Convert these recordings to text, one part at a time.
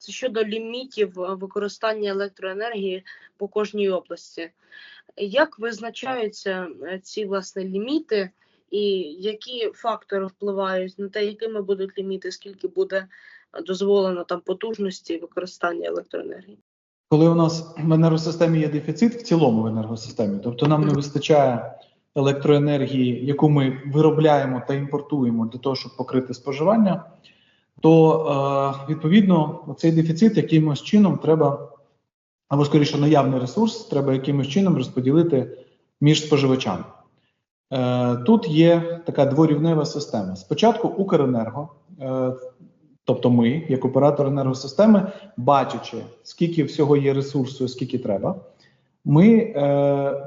Це щодо лімітів е, використання електроенергії по кожній області. Як визначаються е, ці власне ліміти, і які фактори впливають на те, якими будуть ліміти, скільки буде е, дозволено там потужності використання електроенергії? Коли у нас в енергосистемі є дефіцит в цілому в енергосистемі, тобто нам не вистачає електроенергії, яку ми виробляємо та імпортуємо для того, щоб покрити споживання, то е, відповідно цей дефіцит якимось чином треба, або скоріше наявний ресурс, треба якимось чином розподілити між споживачами. Е, тут є така дворівнева система. Спочатку Укренерго, е, тобто ми, як оператор енергосистеми, бачачи, скільки всього є ресурсу, скільки треба, ми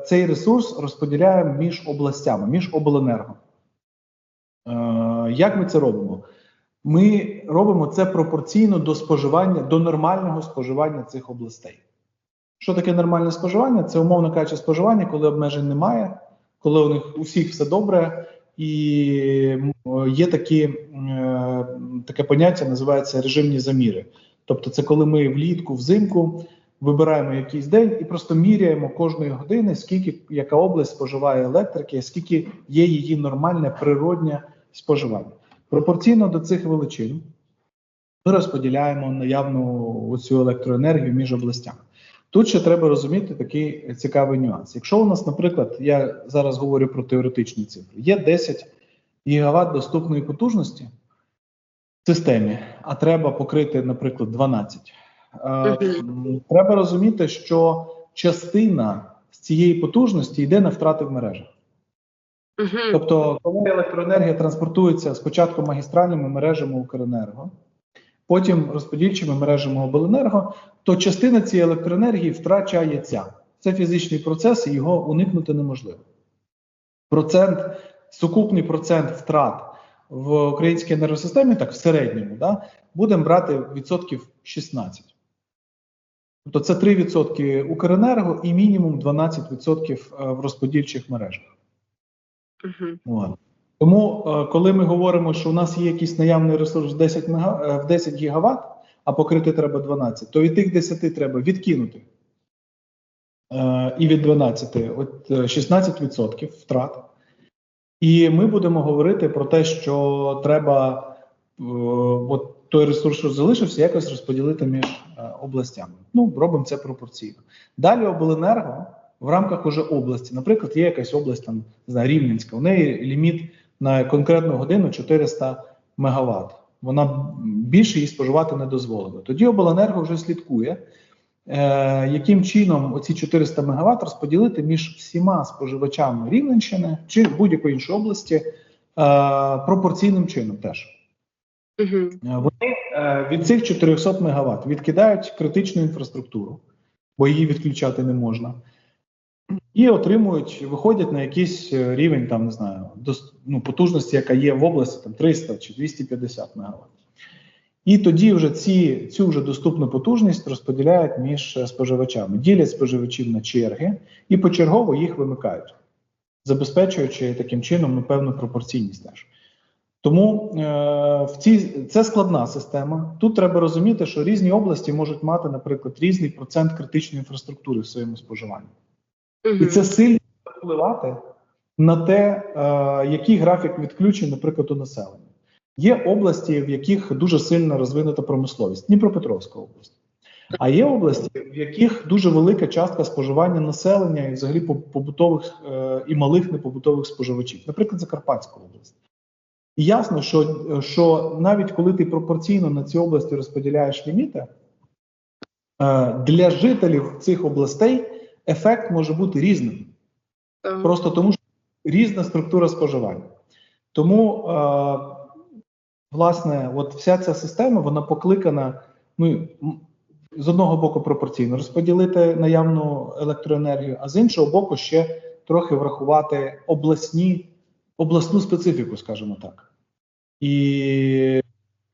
цей ресурс розподіляємо між областями, між обленерго. Як ми це робимо? Ми робимо це пропорційно до споживання, до нормального споживання цих областей. Що таке нормальне споживання? Це умовно кажучи, споживання, коли обмежень немає, коли у них у всіх все добре, і є такі, е, таке поняття, називається режимні заміри. Тобто, це коли ми влітку, взимку вибираємо якийсь день і просто міряємо кожної години, скільки яка область споживає електрики, скільки є її нормальне природнє споживання. Пропорційно до цих величин ми розподіляємо наявну оцю електроенергію між областями. Тут ще треба розуміти такий цікавий нюанс. Якщо у нас, наприклад, я зараз говорю про теоретичні цифри, є 10 гігават доступної потужності в системі, а треба покрити, наприклад, 12. Е, Треба розуміти, що частина з цієї потужності йде на втрати в мережах. Тобто, коли електроенергія транспортується спочатку магістральними мережами Укренерго, потім розподільчими мережами Обленерго, то частина цієї електроенергії втрачається. Це фізичний процес, і його уникнути неможливо. Процент, сукупний процент втрат в українській енергосистемі, так в середньому, да, будемо брати відсотків 16. Тобто це 3% Укренерго і мінімум 12% в розподільчих мережах. Угу. Тому, е, коли ми говоримо, що у нас є якийсь наявний ресурс в 10, мега, е, в 10 гігават, а покрити треба 12, то від тих 10 треба відкинути. Е, і від 12 от е, 16% втрат. І ми будемо говорити про те, що треба от той ресурс, що залишився, якось розподілити між областями. Ну, робимо це пропорційно. Далі обленерго в рамках уже області. Наприклад, є якась область там не знаю, Рівненська. У неї ліміт на конкретну годину 400 мегаватт. Вона більше її споживати не дозволено. Тоді обленерго вже слідкує, е, яким чином оці 400 мегаватт розподілити між всіма споживачами Рівненщини чи будь-якої іншої області е, пропорційним чином теж. Угу. Вони е, від цих 400 мегаватт відкидають критичну інфраструктуру, бо її відключати не можна, і отримують, виходять на якийсь е, рівень, там не знаю, дос- ну, потужності, яка є в області, там 300 чи 250 мегаватт. І тоді вже ці, цю вже доступну потужність розподіляють між е, споживачами, ділять споживачів на черги і почергово їх вимикають, забезпечуючи таким чином ну, певну пропорційність теж. Тому е, в цій це складна система. Тут треба розуміти, що різні області можуть мати, наприклад, різний процент критичної інфраструктури в своєму споживанні, і це сильно впливати на те, е, який графік відключень, наприклад, у населення. Є області, в яких дуже сильно розвинута промисловість, Дніпропетровська область. А є області, в яких дуже велика частка споживання населення і взагалі побутових е, і малих непобутових споживачів, наприклад, Закарпатська область. І ясно, що, що навіть коли ти пропорційно на ці області розподіляєш ліміти, е, для жителів цих областей ефект може бути різним. Просто тому, що різна структура споживання. Тому, е, власне, от вся ця система вона покликана ну, з одного боку пропорційно розподілити наявну електроенергію, а з іншого боку, ще трохи врахувати обласні, обласну специфіку, скажімо так. І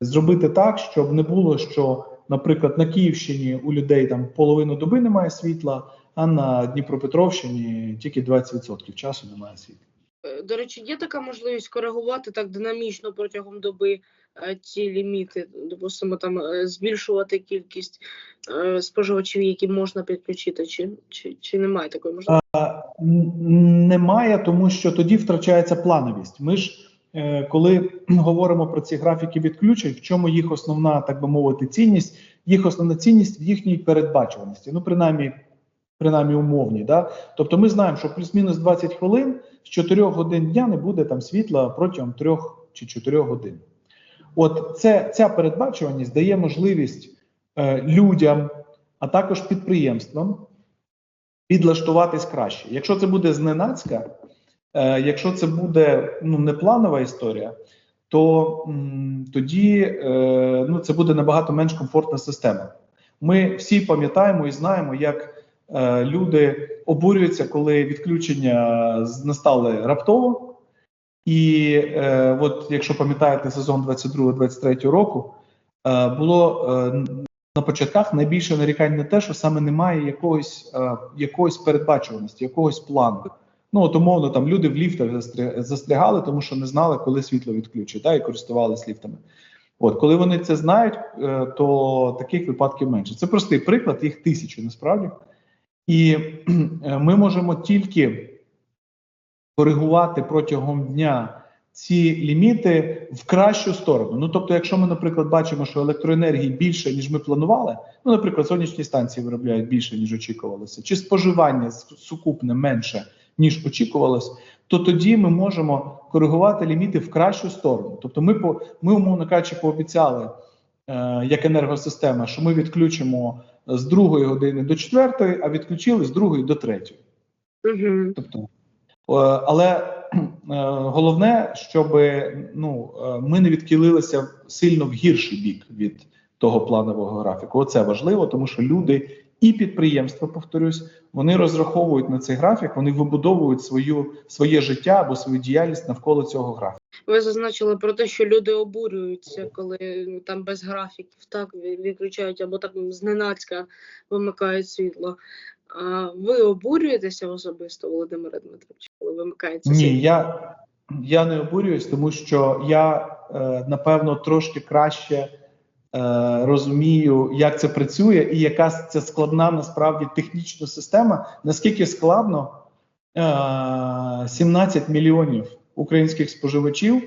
зробити так, щоб не було, що, наприклад, на Київщині у людей там половину доби немає світла, а на Дніпропетровщині тільки 20% часу немає світла. Е, До речі, є така можливість коригувати так динамічно протягом доби е, ці ліміти, допустимо, там е, збільшувати кількість споживачів, які можна підключити, чи, чи, чи немає такої можливості? Н- Немає, тому що тоді втрачається плановість. Ми ж, коли говоримо про ці графіки відключень, в чому їх основна, так би мовити, цінність, їх основна цінність в їхній передбачуваності. Ну, принаймні, принаймні умовні. Да? Тобто ми знаємо, що плюс-мінус 20 хвилин з 4 годин дня не буде там світла протягом 3 чи 4 годин. От це, ця передбачуваність дає можливість е, людям, а також підприємствам підлаштуватись краще. Якщо це буде зненацька, е, якщо це буде ну, непланова історія, то м, тоді е, ну, це буде набагато менш комфортна система. Ми всі пам'ятаємо і знаємо, як е, люди обурюються, коли відключення настали раптово. І е, от, якщо пам'ятаєте сезон 22-23 року, е, було е, на початках найбільше нарікань на те, що саме немає якогось, е, якоїсь передбачуваності, якогось плану. Ну, от умовно, там люди в ліфтах застря- застрягали, тому що не знали, коли світло відключать, да, і користувалися ліфтами. От, коли вони це знають, е, то таких випадків менше. Це простий приклад, їх тисячі насправді. І е, ми можемо тільки коригувати протягом дня ці ліміти в кращу сторону. Ну тобто, якщо ми, наприклад, бачимо, що електроенергії більше, ніж ми планували, ну, наприклад, сонячні станції виробляють більше, ніж очікувалося, чи споживання сукупне менше, ніж очікувалось, то тоді ми можемо коригувати ліміти в кращу сторону. Тобто, ми по ми, умовно кажучи, пообіцяли. е, Як енергосистема, що ми відключимо з другої години до четвертої, а відключили з другої до третьої. Угу. Тобто, е, але е, головне, щоб ну, е, ми не відхилилися сильно в гірший бік від того планового графіку. Оце важливо, тому що люди і підприємства, повторюсь, вони розраховують на цей графік, вони вибудовують свою своє життя або свою діяльність навколо цього графіку. Ви зазначили про те, що люди обурюються, коли ну, там без графіків так відключають або там зненацька вимикають світло. А ви обурюєтеся особисто, Володимире Дмитровичу, коли вимикається світло? Ні, я, я не обурююсь, тому що я е, напевно трошки краще розумію, як це працює, і яка це складна насправді технічна система. Наскільки складно е, 17 мільйонів українських споживачів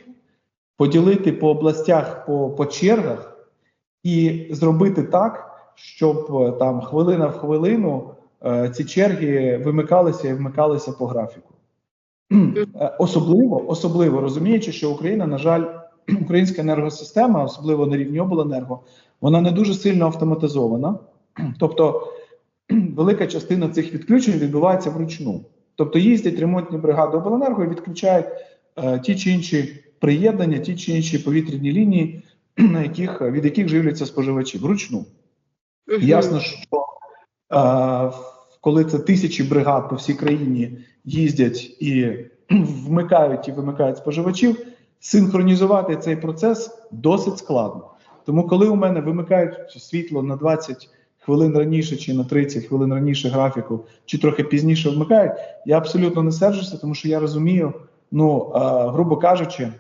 поділити по областях по, по чергах і зробити так, щоб е, там хвилина в хвилину е, ці черги вимикалися і вмикалися по графіку. Е, Особливо, особливо розуміючи, що Україна, на жаль, українська енергосистема, особливо на рівні обленерго, вона не дуже сильно автоматизована. Тобто велика частина цих відключень відбувається вручну. Тобто їздять ремонтні бригади обленерго і відключають е, ті чи інші приєднання, ті чи інші повітряні лінії, на яких, від яких живляться споживачі вручну. Ясно, що е, коли це тисячі бригад по всій країні їздять і вмикають і вимикають споживачів, синхронізувати цей процес досить складно. Тому, коли у мене вимикають світло на 20 хвилин раніше чи на 30 хвилин раніше графіку, чи трохи пізніше вмикають, я абсолютно не сержуся, тому що я розумію, ну е, грубо кажучи,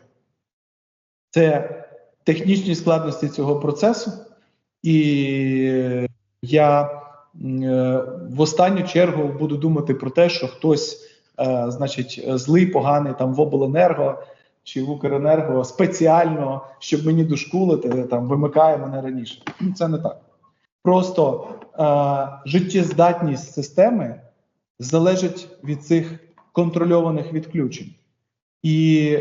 це технічні складності цього процесу, і я е, в останню чергу буду думати про те, що хтось, е, значить, злий, поганий там в обленерго чи в Укренерго спеціально, щоб мені дошкулити, там вимикає мене раніше. Це не так. Просто е, життєздатність системи залежить від цих контрольованих відключень. І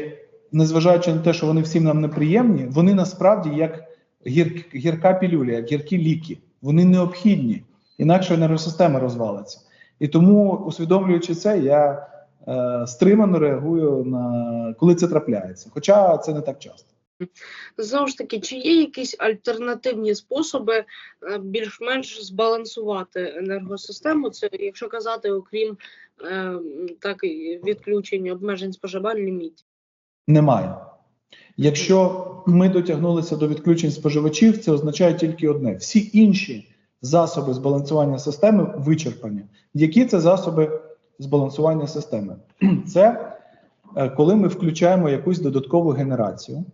незважаючи на те, що вони всім нам неприємні, вони насправді як гір, гірка пілюля, як гіркі ліки. Вони необхідні, інакше енергосистема розвалиться. І тому, усвідомлюючи це, я стримано реагую на коли це трапляється. Хоча це не так часто. Знову ж таки, чи є якісь альтернативні способи е, більш-менш збалансувати енергосистему? Це якщо казати, окрім е, так відключень, обмежень споживань лімітів. Немає. Якщо ми дотягнулися до відключень споживачів, це означає тільки одне: всі інші засоби збалансування системи вичерпані. Які це засоби збалансування системи? Це е, коли ми включаємо якусь додаткову генерацію,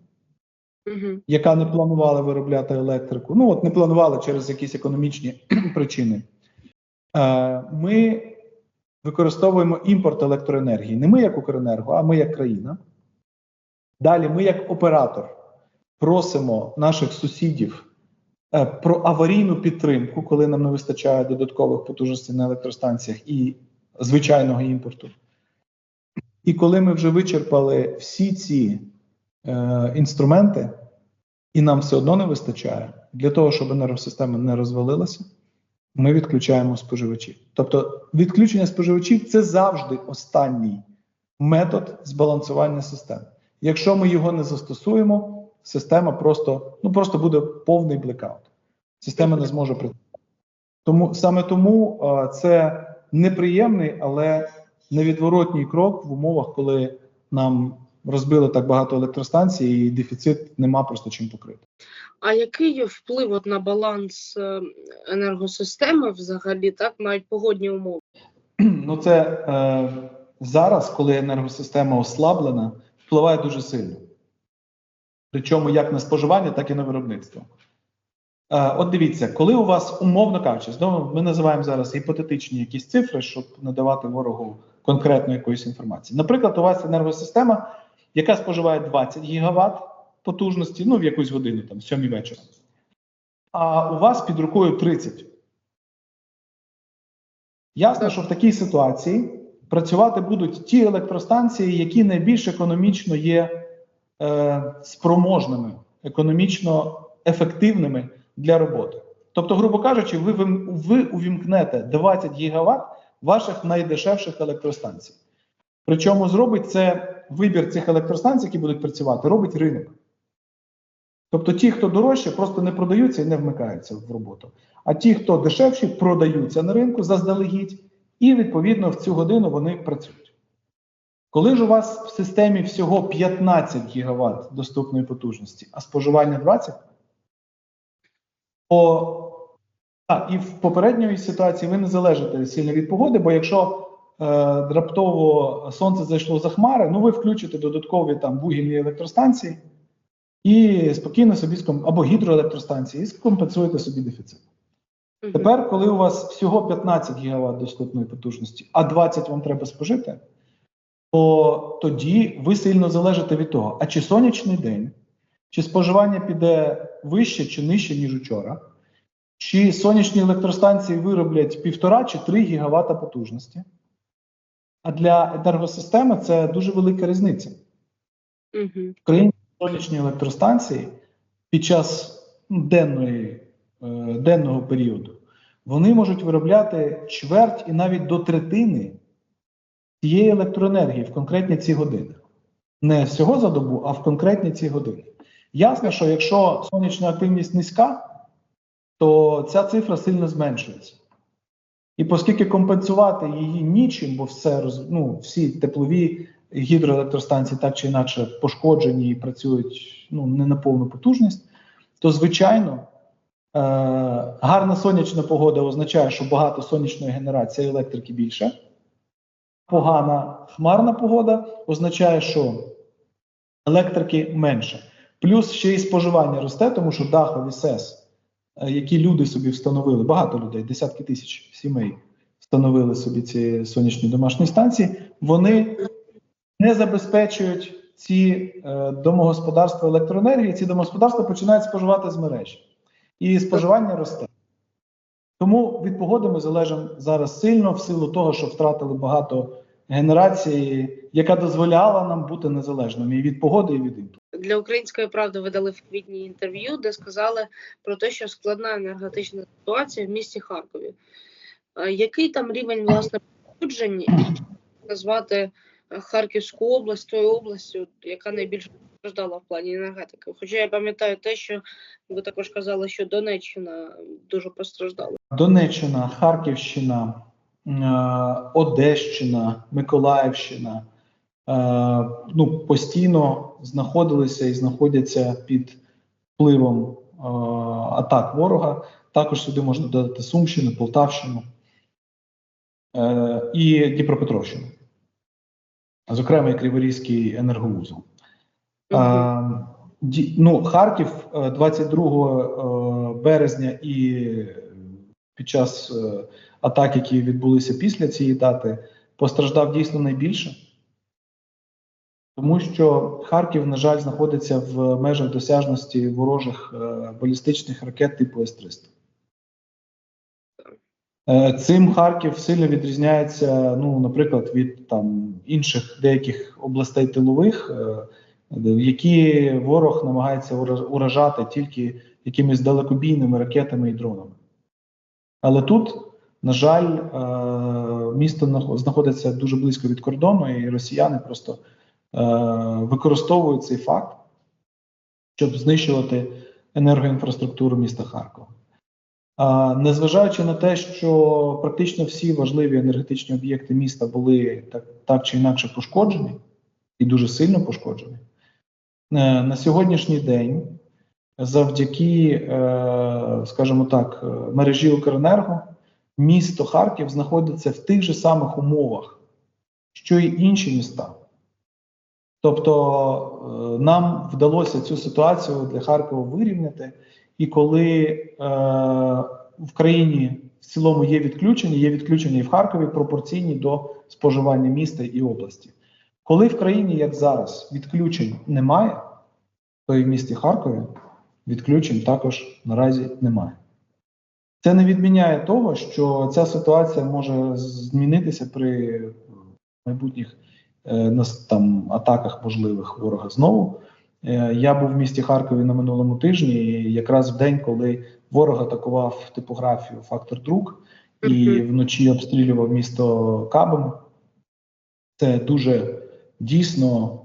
Угу. яка не планувала виробляти електрику, ну от не планувала через якісь економічні причини, е, ми використовуємо імпорт електроенергії. Не ми як Укренерго, а ми як країна. Далі ми, як оператор, просимо наших сусідів е, про аварійну підтримку, коли нам не вистачає додаткових потужностей на електростанціях і звичайного імпорту. І коли ми вже вичерпали всі ці е, інструменти, і нам все одно не вистачає для того, щоб енергосистема не розвалилася, ми відключаємо споживачів. Тобто, відключення споживачів це завжди останній метод збалансування системи. Якщо ми його не застосуємо, система просто, ну, просто буде повний блекаут. Система не зможе працювати. Тому саме тому е, це неприємний, але невідворотній крок в умовах, коли нам розбили так багато електростанцій, і дефіцит нема просто чим покрити. А який є вплив от на баланс е, енергосистеми взагалі, так, мають погодні умови? Ну, це е, зараз, коли енергосистема ослаблена, впливає дуже сильно. Причому як на споживання, так і на виробництво. От дивіться, коли у вас, умовно кажучи, знову ми називаємо зараз гіпотетичні якісь цифри, щоб надавати ворогу конкретно якоїсь інформації. Наприклад, у вас енергосистема, яка споживає 20 гігават потужності, ну в якусь годину, там, 7 вечора. А у вас під рукою 30. Ясно, що в такій ситуації працювати будуть ті електростанції, які найбільш економічно є е, спроможними, економічно ефективними для роботи. Тобто, грубо кажучи, ви, ви увімкнете 20 гігават ваших найдешевших електростанцій. Причому зробить це вибір цих електростанцій, які будуть працювати, робить ринок. Тобто ті, хто дорожче, просто не продаються і не вмикаються в роботу. А ті, хто дешевші, продаються на ринку заздалегідь, і відповідно в цю годину вони працюють. Коли ж у вас в системі всього 15 гігават доступної потужності, а споживання 20, то а, і в попередньої ситуації ви не залежите сильно від погоди, бо якщо е, раптово сонце зайшло за хмари, ну ви включите додаткові там вугільні електростанції і спокійно собі ском... або гідроелектростанції і скомпенсуєте собі дефіцит. Тепер, коли у вас всього 15 гігават доступної потужності, а 20 вам треба спожити, то тоді ви сильно залежите від того, а чи сонячний день, чи споживання піде вище чи нижче, ніж учора, чи сонячні електростанції вироблять півтора чи 3 гігавата потужності. А для енергосистеми це дуже велика різниця. Мгм. В країні сонячні електростанції під час ну, денної, е, денного періоду вони можуть виробляти чверть і навіть до третини цієї електроенергії в конкретні ці години. Не всього за добу, а в конкретні ці години. Ясно, що якщо сонячна активність низька, то ця цифра сильно зменшується. І оскільки компенсувати її нічим, бо все ну, всі теплові гідроелектростанції так чи інакше пошкоджені і працюють ну, не на повну потужність, то звичайно е- гарна сонячна погода означає, що багато сонячної генерації електрики більше. Погана хмарна погода означає, що електрики менше. Плюс ще й споживання росте, тому що дахові СЕС, е, які люди собі встановили, багато людей, десятки тисяч сімей встановили собі ці сонячні домашні станції, вони не забезпечують ці е, домогосподарства електроенергії, ці домогосподарства починають споживати з мережі. І споживання росте. Тому від погоди ми залежимо зараз сильно в силу того, що втратили багато генерації, яка дозволяла нам бути незалежними і від погоди, і від імпорту. Для української правди ви дали в квітні інтерв'ю, де сказали про те, що складна енергетична ситуація в місті Харкові. Е, Який там рівень власне чи назвати е, Харківську область тою областю, яка найбільше постраждала в плані енергетики? Хоча я пам'ятаю те, що ви також казали, що Донеччина дуже постраждала. Донеччина, Харківщина, е, Одещина, Миколаївщина ну, постійно знаходилися і знаходяться під впливом е, атак ворога. Також сюди можна додати Сумщину, Полтавщину е, і Дніпропетровщину. зокрема і Криворізький енергоузол. Ді- ну, Харків е, 22 е, березня і під час е, атак, які відбулися після цієї дати, постраждав дійсно найбільше. Тому що Харків, на жаль, знаходиться в межах досяжності ворожих е, балістичних ракет типу С-300. Е, Цим Харків сильно відрізняється, ну, наприклад, від там інших деяких областей тилових, е, які ворог намагається уражати тільки якимись далекобійними ракетами і дронами. Але тут, на жаль, місто знаходиться дуже близько від кордону, і росіяни просто використовують цей факт, щоб знищувати енергоінфраструктуру міста Харкова. Незважаючи на те, що практично всі важливі енергетичні об'єкти міста були так, так чи інакше пошкоджені, і дуже сильно пошкоджені, е, на сьогоднішній день, завдяки, е, скажімо так, е, мережі Укренерго, місто Харків знаходиться в тих же самих умовах, що й інші міста. Тобто е, нам вдалося цю ситуацію для Харкова вирівняти. І коли е, в країні в цілому є відключення, є відключення і в Харкові пропорційні до споживання міста і області. Коли в країні, як зараз, відключень немає, то і в місті Харкові відключень також наразі немає. Це не відміняє того, що ця ситуація може змінитися при майбутніх е, нас- там, атаках можливих ворога знову. Е, Я був в місті Харкові на минулому тижні, і якраз в день, коли ворог атакував типографію Фактор Друк і вночі обстрілював місто Кабами. Це дуже дійсно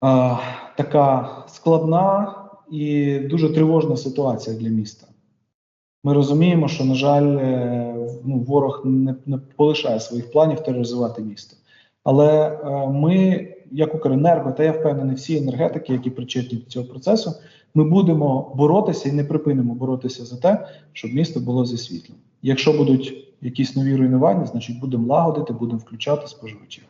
а, така складна і дуже тривожна ситуація для міста. Ми розуміємо, що, на жаль, е, ну, ворог не, не полишає своїх планів тероризувати місто. Але е, ми, як Укренерго, та я впевнений, всі енергетики, які причетні до цього процесу, ми будемо боротися і не припинимо боротися за те, щоб місто було зі світлом. Якщо будуть якісь нові руйнування, значить будемо лагодити, будемо включати споживачів.